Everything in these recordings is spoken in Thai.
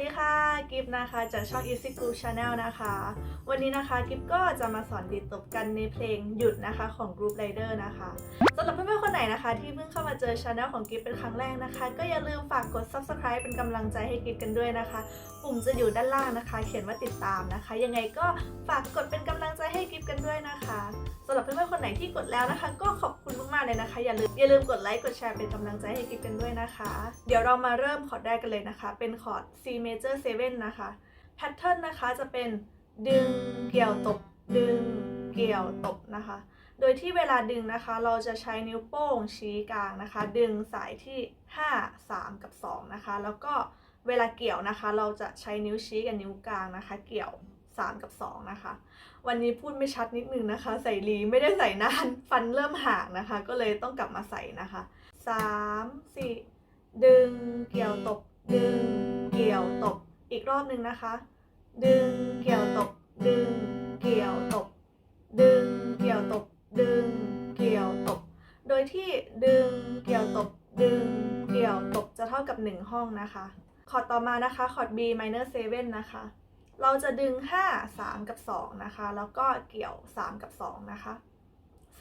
ดีค่ะ กิฟนะคะจากช่อง Easy Groove Channel นะคะ วันนี้นะคะ กิฟก็จะมาสอนดีดตบกันในเพลงหยุดนะคะของ Group Rider นะคะสำหรับเพื่อนๆคนไหนนะคะ ที่เพิ่งเข้ามาเจอช anel ของกิฟเป็นครั้งแรกนะคะ ก็อย่าลืมฝากกด subscribe เป็นกำลังใจให้กิฟกันด้วยนะคะ ปุ่มจะอยู่ด้านล่างนะคะ เขียนว่าติดตามนะคะ ยังไงก็ฝากกดเป็นกำลังใจให้ นๆคนไหนที่กดแล้วนะคะ ก็ขอบคุณมากๆเลยนะคะ อย่าลืมอย่าลืมกดไลค์กดแชร์เป็นกำลังใจให้กิฟกันด้วยนะคะ เดี๋ยวเรามาเริ่มคอร์ดแรกกันเลยนะคะ เป็นคอร์ด C major 7 นะคะแพทเทิร์นนะคะจะเป็นดึงเกี่ยวตบ ดึงเกี่ยวตบนะคะ โดยที่เวลาดึงนะคะ เราจะใช้นิ้วโป้งชี้กลางนะคะ ดึงสายที่ 5 3 กับ 2 นะคะ แล้วก็เวลาเกี่ยวนะคะ เราจะใช้นิ้วชี้กับนิ้วกลางนะคะ เกี่ยว 3 กับ 2 นะคะ วันนี้พูดไม่ชัดนิดนึงนะคะ ใส่ลีไม่ได้ใส่นาน ฟันเริ่มห่างนะคะ ก็เลยต้องกลับมาใส่นะคะ 3 4 ดึงเกี่ยวตบ ดึงเกี่ยวตบ อีกรอบหนึ่งนะคะ ดึงเกี่ยวตบ ดึงเกี่ยวตบ ดึงเกี่ยวตบ ดึงเกี่ยวตบ โดยที่ดึงเกี่ยวตบ ดึงเกี่ยวตบจะเท่ากับ 1 ห้องนะคะ คอร์ดต่อมานะคะ คอร์ด B minor 7นะคะ เราจะดึง 5 3 กับ 2 นะคะ แล้วก็เกี่ยว 3 กับ 2 นะคะ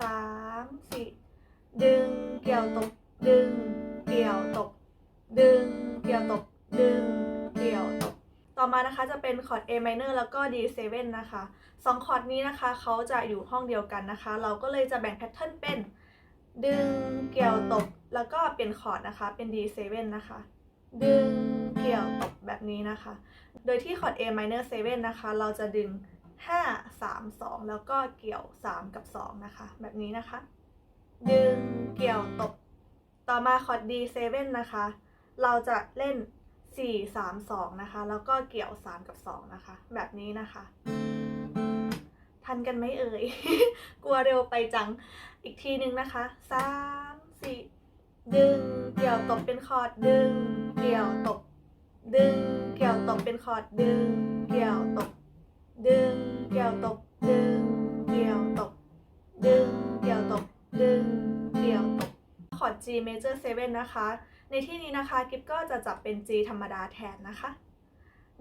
3 4 ดึง เกี่ยวตบดึง เกี่ยวตบดึง เกี่ยวตบดึง เกี่ยวตบต่อมานะคะจะเป็นคอร์ด A minor แล้วก็ D7 นะคะสองคอร์ดนี้นะคะเขาจะอยู่ห้องเดียวกันนะคะ เราก็เลยจะแบ่งแพทเทิร์นเป็น ดึง เกี่ยวตบแล้วก็เปลี่ยนคอร์ดนะคะ เป็น D7 นะคะ ดึงเกี่ยวตบแบบนี้นะคะ โดยที่คอร์ด A minor 7 นะคะ เราจะดึง 5 3 2 แล้วก็เกี่ยว 3 กับ 2 นะคะ แบบนี้นะคะ ดึงเกี่ยวตบ ต่อมาคอร์ด D7 นะคะ เราจะเล่น 4 3 2 นะคะ แล้วก็เกี่ยว 3 กับ 2 นะคะ แบบนี้นะคะ ทันกันไหมเอ่ย กลัวเร็วไปจัง อีกทีหนึ่งนะคะ 3 4 ดึง เกี่ยวตบเป็นคอร์ดดึง กี่ยวตบดึง เกี่ยวตบเป็นคอร์ดดึง เกี่ยวตบดึง เกี่ยวตบดึง เกี่ยวตบดึง เกี่ยวตบดึง เกี่ยวตบคอร์ด G major 7 นะคะ ในที่นี้นะคะกิฟก็จะจับเป็น G ธรรมดาแทนนะคะ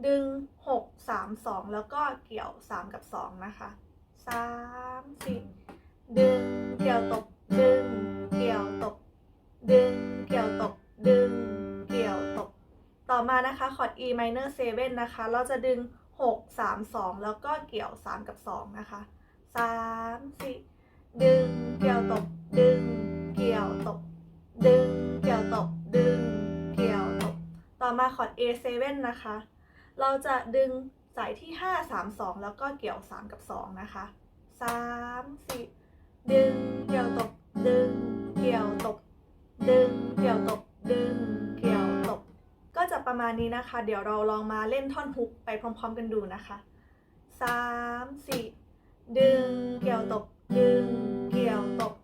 ดึง 6 3 2 แล้วก็เกี่ยว 3 กับ 2 นะคะ 3 4 ดึง เกี่ยวตบดึง เกี่ยวตบดึง ต่อมานะคะคอร์ด E minor 7 นะคะ เราจะดึง 6 3 2 แล้วก็เกี่ยว 3 กับ 2 นะคะ 3 4 ดึงเกี่ยวตบดึงเกี่ยวตบดึงเกี่ยวตบดึงเกี่ยวตบต่อมาคอร์ด A7 นะคะ เราจะดึงสายที่ 5 3 2 แล้วก็เกี่ยว 3 กับ 2 นะคะ 3 4 ดึงเกี่ยวตบดึงเกี่ยวตบดึงเกี่ยวตบดึง ประมาณนี้นะคะ เดี๋ยวเราลองมาเล่นท่อนฮุกไปพร้อม ๆ กันดูนะคะ3 4ดึงเกี่ยวตก ดึงเกี่ยวตก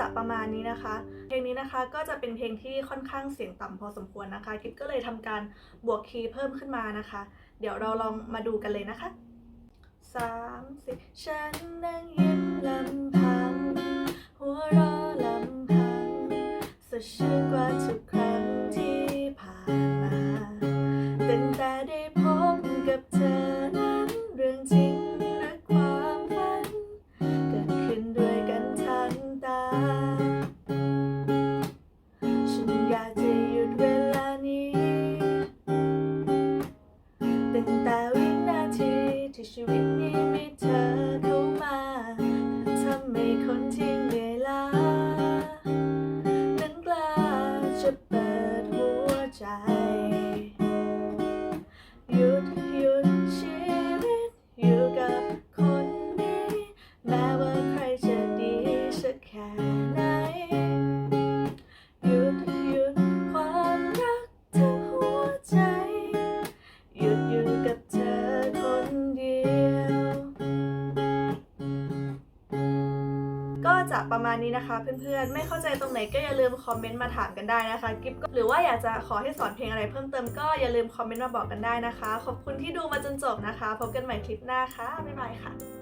จะประมาณนี้นะคะ เพลงนี้นะคะก็จะเป็นเพลงที่ค่อนข้างเสียงต่ำพอสมควรนะคะกิฟก็เลยทำการบวกคีย์เพิ่มขึ้นมานะคะ เดี๋ยวเราลองมาดูกันเลยนะคะสามสิฉันนั่งยิ้มลำพังหัวเราะลำพังสดชื่น ที่ชีวิตนี้มีเธอเข้ามาทำให้คนที่เหนื่อยล้านั้นกล้าจะเปิดหัวใจ ประมาณนี้นะคะ เพื่อนๆ ไม่เข้าใจตรงไหนก็อย่าลืมคอมเมนต์มาถามกันได้นะคะกิฟก็หรือว่าอยากจะขอให้สอนเพลงอะไรเพิ่มเติมก็อย่าลืมคอมเมนต์มาบอกกันได้นะคะ ขอบคุณที่ดูมาจนจบนะคะ พบกันใหม่คลิปหน้าค่ะบ๊ายบายค่ะ